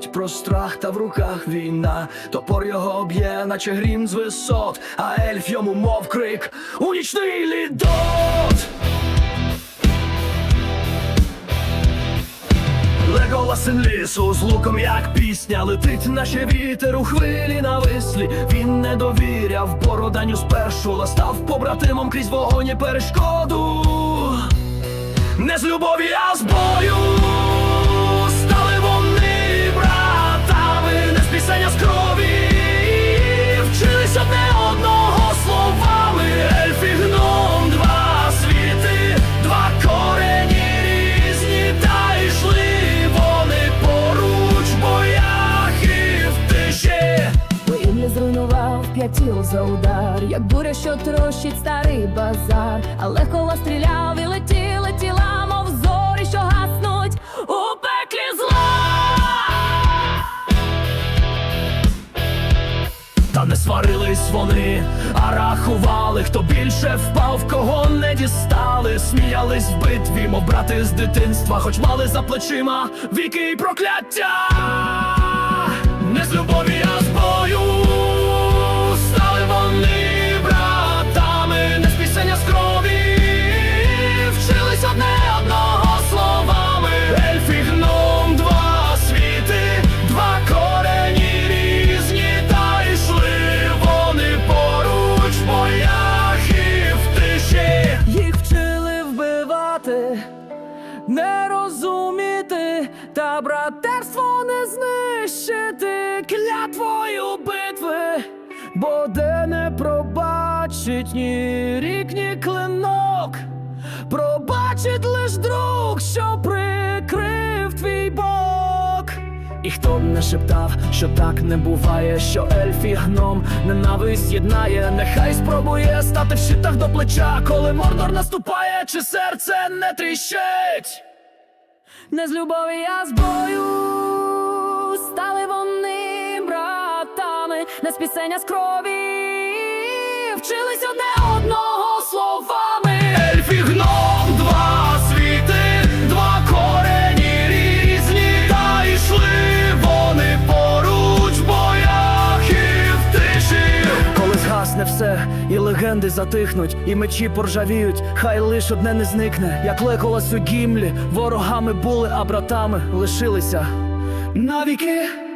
говорить про страх, та в руках війна. Топор його б'є, наче грім з висот, а ельф йому мов крик у нічний лідот. Леголас син лісу з луком, як пісня, летить наче вітер у хвилі на вислі. Він не довіряв бороданю спершу, але став побратимом крізь вогонь і перешкоду. Не з любові, а з бою зруйнував п'ять тіл за удар, як буря, що трощить старий базар, але кола стріляв і летіли тіла, мов зорі, що гаснуть у пеклі зла. Та не сварились вони, а рахували, хто більше впав, кого не дістали. Сміялись в битві, мов брати з дитинства, хоч мали за плечима віки й прокляття. Не з любові, вбивати, не розуміти, та братерство не знищити клятвою битви, бо де не пробачить ні рік, ні клинок, пробачить лиш друг, що прикрив І хто б не шептав, що так не буває, що ельф і гном ненависть єднає, нехай спробує стати в щитах до плеча, коли мордор наступає, чи серце не тріщить. Не з любові, а з бою стали вони братами, не з пісень, з крові. Вчились одне все, і легенди затихнуть, і мечі поржавіють, хай лиш одне не зникне, як леколас у гімлі, ворогами були, а братами лишилися навіки.